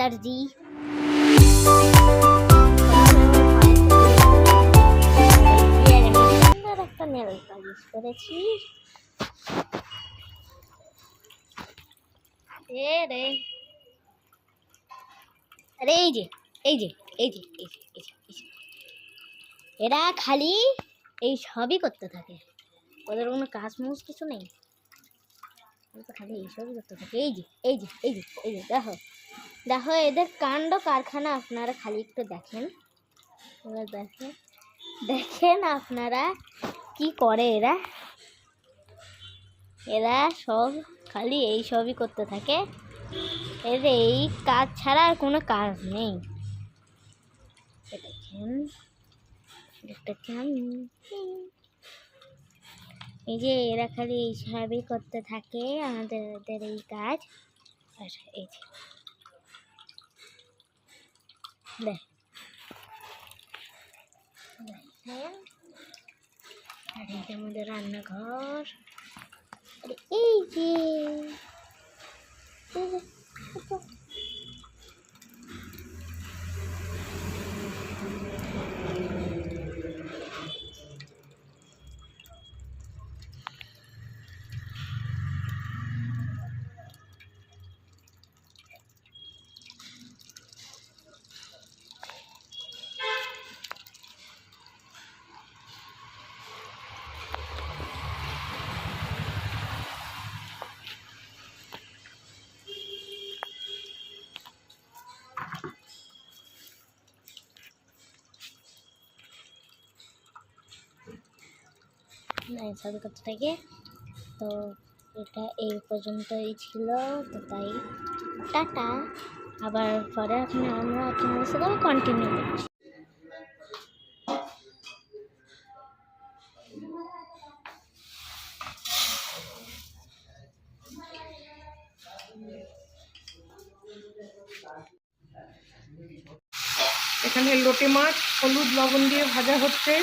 সুন্দর একটা রে। আরে এই যে এই যে এই যে এরা খালি এই সবই করতে থাকে। ওদের কোনো কাজ মুজ কিছু নেই। খালি এইসবই করতে থাকে। এই যে এই যে এই যে এই যে, দেখো। দেখো, এদের কাণ্ড কারখানা আপনারা খালি একটু দেখেন। এবার দেখেন দেখেন আপনারা কি করে এরা। এরা সব খালি এই সবই করতে থাকে। এদের এই কাজ ছাড়া আর কোনো কাজ নেই। দেখেন এই যে এরা খালি এই সবই করতে থাকে, আমাদের এই কাজ। আর এই যে দেখ দেখেন আর এই যে আমাদের রান্নাঘর আর এই যে করতে থাকে তো এটা এই পর্যন্তই ছিল। তো তাই টাটা। আবার পরে আপনি আমরা আপনাদের সাথে কন্টিনিউ করছি। এখানে লোটে মাছ, হলুদ লবণ দিয়ে ভাজা হচ্ছে।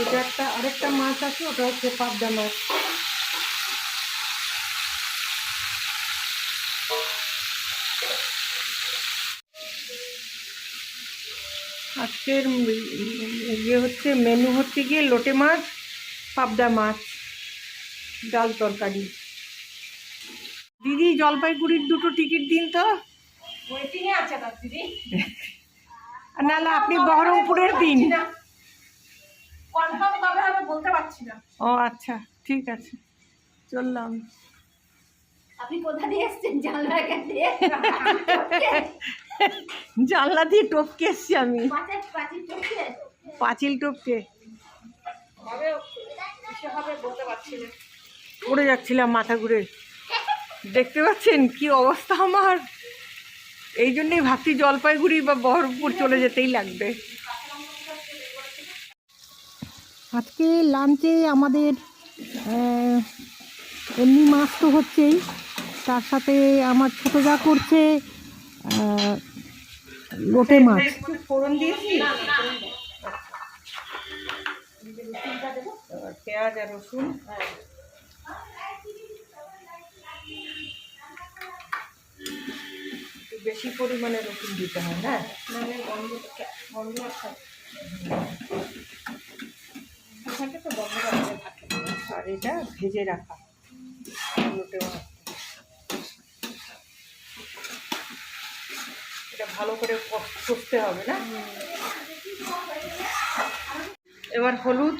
এটা একটা আরেকটা মাছ আছে ওটা হচ্ছে পাবদা মাছ আজকের ইয়ে হচ্ছে মেনু হচ্ছে গিয়ে লোটে মাছ পাবদা মাছ ডাল তরকারি। দিদি জলপাইগুড়ির দুটো টিকিট দিন তো। না নাহলে আপনি বহরমপুরের দিন। কনফার্ম কবে হবে বলতে পারছি না। ও আচ্ছা ঠিক আছে। চললাম। আপনি কোথা দিয়ে এসেছেন? জানলা দিয়ে? জানলা দিয়ে টপকে এসছি আমি। পাঁচিল টপকে? পড়ে যাচ্ছিলাম মাথা ঘুরে। দেখতে পাচ্ছেন কি অবস্থা আমার? এই জন্যই ভাবছি জলপাইগুড়ি বা বহরমপুর চলে যেতেই লাগবে। আজকে লাঞ্চে আমাদের এমনি মাছ তো হচ্ছেই। তার সাথে আমার ছোট যা করছে লোটে মাছ। ফোড়ন দিয়েছি পেঁয়াজ আর রসুন। বেশি পরিমাণে রসুন দিতে হয় মানে গন্ধ গন্ধ থাকে তো, বন্ধ করে থাকে আর এটা ভেজে রাখা। এটা ভালো করে করতে হবে না? এবার হলুদ।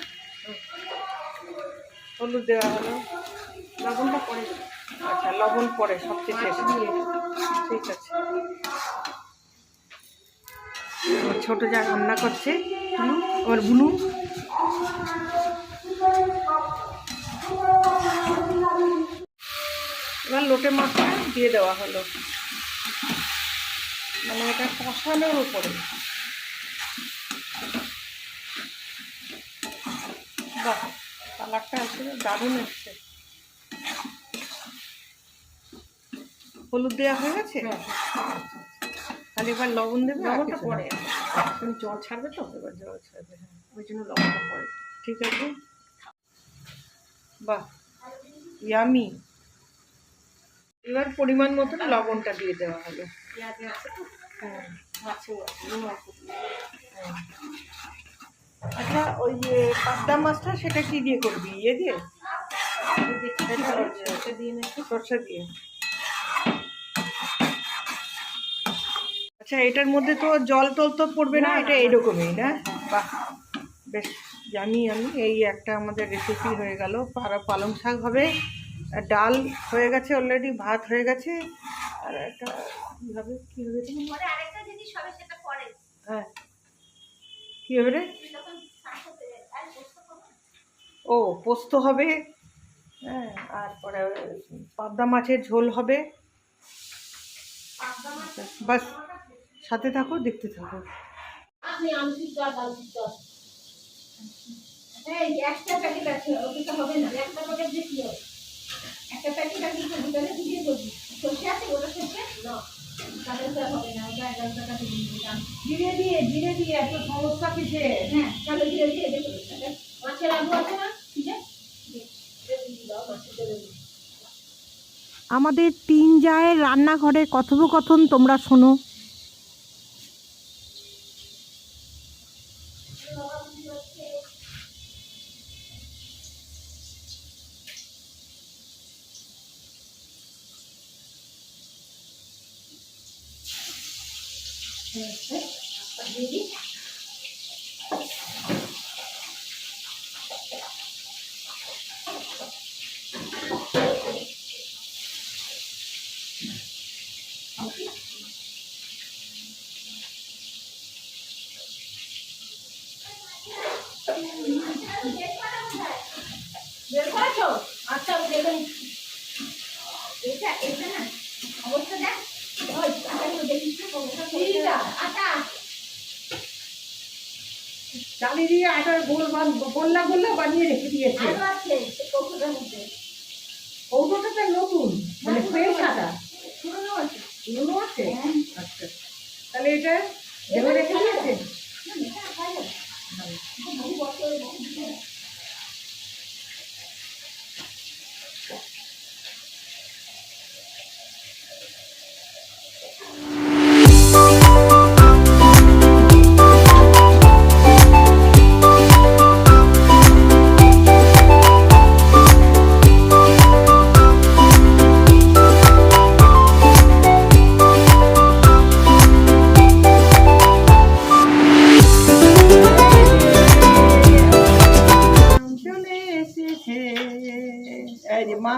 হলুদ দেওয়া হলো। লবণটা পরে। আচ্ছা লবণ পরে, সবচেয়ে শেষে। ঠিক আছে। ছোট যা রান্না করছে আমার বুনু। এবার লোটে মাছটা দিয়ে দেওয়া হলো। মানে এটা কষানোর উপরে। বাহ কালারটা আসলে দারুণ এসছে। হলুদ দেওয়া হয়ে গেছে? তাহলে এবার লবণ দেবে? লবণটা পরে। তুমি জল ছাড়বে তো? এবার জল ছাড়বে হ্যাঁ। ওই জন্য লবণটা পরে। ঠিক আছে। বাহ ইয়ামি এবার পরিমাণ মতন লবণটা দিয়ে দেওয়া হলো হ্যাঁ। নুন আছে আচ্ছা ওই যে পাবদা মাছটা সেটা কি দিয়ে করবি? ইয়ে দিয়ে? সরষে দিয়ে আচ্ছা এটার মধ্যে তো জল টল তো পড়বে না এটা এরকমই না? বাহ বেশ। জানি আমি এই একটা আমাদের রেসিপি হয়ে গেল। পালং শাক হবে। ডাল হয়ে গেছে অলরেডি ভাত হয়ে গেছে। আর একটা কী হবে? কী হবে হ্যাঁ। কী হবে রে। ও পোস্ত হবে। হ্যাঁ আর পরে পাবদা মাছের ঝোল হবে। বাস সাথে থাকো দেখতে থাকো। একটা প্যাকেট আছে ওটা হবে না। একটা প্যাকেট দিয়ে কি হবে? একটা প্যাকেট আছে তো ভিতরে দিয়ে দেবো সর্ষে আছে ওটা সর্ষে? না। তাহলে তো হবে না ওটা এগারো টাকা দিয়ে দিলাম ধীরে দিয়ে ধীরে দিয়ে এত সমস্যা কিসে হ্যাঁ তাহলে ধীরে ধীরে দেখো মাছের আলু আছে না? ঠিক আছে মাছের দেবে আমাদের তিন জায়ের রান্নাঘরের কথোপকথন তোমরা শোনো। করেছ? আচ্ছা আমি দেখে নিচ্ছি। এটা এটা না অবস্থা দেখ ওই আটা দেখিস না অবস্থা কোনটা আটা চালি দিয়ে আটা গোল গোল্লা গোল্লা বানিয়ে রেখে দিয়েছে। আরও সে কৌটোটার মধ্যে কৌটোটা নতুন মানে ফ্রেশ আটা। পুরনো আছে। পুরনো আছে? হ্যাঁ। আচ্ছা তাহলে এটা রেখে দিয়েছে?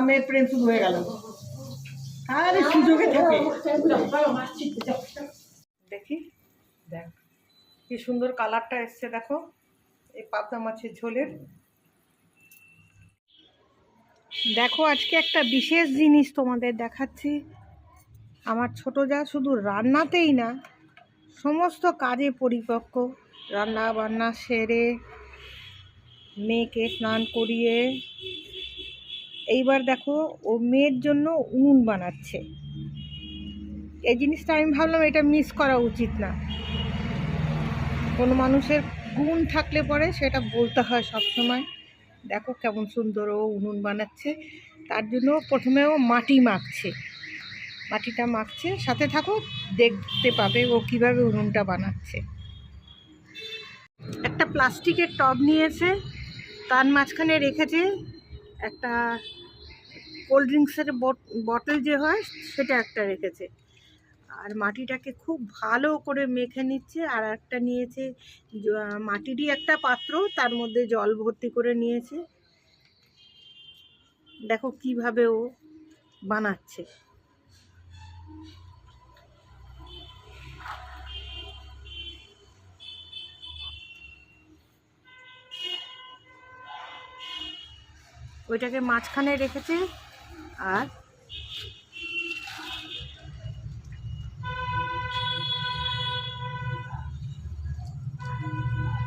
মেয়ের প্রেম শুরু হয়ে গেল। আরে সুযোগে থাকে। দেখি, দেখ, কি সুন্দর কালারটা এসছে, দেখো, এই পাবদা মাছের ঝোলের। দেখো, আজকে একটা বিশেষ জিনিস তোমাদের দেখাচ্ছি। আমার ছোট যা শুধু রান্নাতেই না, সমস্ত কাজে পরিপক্ক। রান্না বান্না সেরে, মেয়েকে স্নান করিয়ে এইবার দেখো, ও মেয়ের জন্য উনুন বানাচ্ছে। এই জিনিসটা আমি ভাবলাম এটা মিস করা উচিত না। কোনো মানুষের গুণ থাকলে পরে সেটা বলতে হয় সব সময় দেখো কেমন সুন্দর ও উনুন বানাচ্ছে। তার জন্য প্রথমে ও মাটি মাখছে। মাটিটা মাখছে, সাথে থাকো, দেখতে পাবে ও কীভাবে উনুনটা বানাচ্ছে। একটা প্লাস্টিকের টব নিয়েছে তার মাঝখানে রেখেছে একটা কোল্ড ড্রিঙ্কসের বটল যে হয় সেটা একটা রেখেছে। আর মাটিটাকে খুব ভালো করে মেখে নিচ্ছে আর একটা নিয়েছে মাটিরই একটা পাত্র, তার মধ্যে জল ভর্তি করে নিয়েছে। দেখো কীভাবে ও বানাচ্ছে। ওইটাকে মাঝখানে রেখেছে আর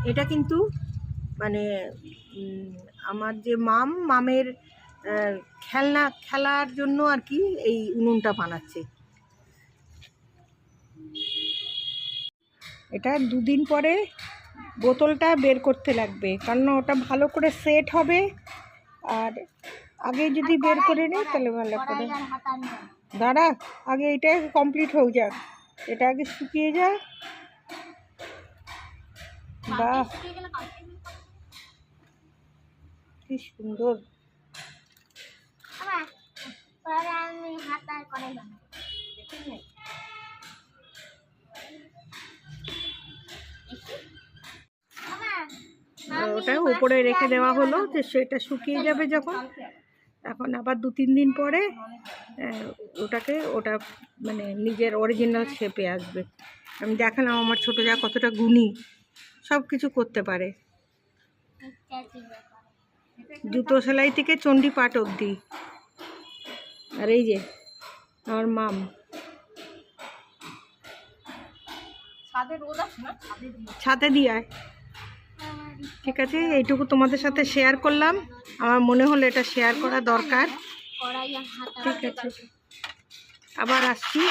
এটা কিন্তু মানে আমার যে মাম, মামের খেলনা, খেলার জন্য আর কি এই উনুনটা বানাচ্ছে। এটা দুদিন পরে বোতলটা বের করতে লাগবে, কারণ ওটা ভালো করে সেট হবে আর আগে যদি বের করে নিই তাহলে ভালো করে। দাঁড়া, আগে এটা কমপ্লিট হোক যাক। এটা আগে শুকিয়ে যাক বাহ। কি সুন্দর। ওটা উপরে রেখে দেওয়া হলো যে সেটা শুকিয়ে যাবে যখন। এখন আবার দু তিন দিন পরে ওটাকে ওটা মানে নিজের অরিজিনাল শেপে আসবে। আমি দেখালাম আমার ছোটো যা কতটা গুণী সব কিছু করতে পারে। জুতো সেলাই থেকে চণ্ডী পাট অবধি। আর এই যে আমার মাম। ছাদে দিয়ে। ঠিক আছে এইটুকু তোমাদের সাথে শেয়ার করলাম। আমার মনে হলো এটা শেয়ার করা দরকার। ঠিক আছে। আবার আসছি।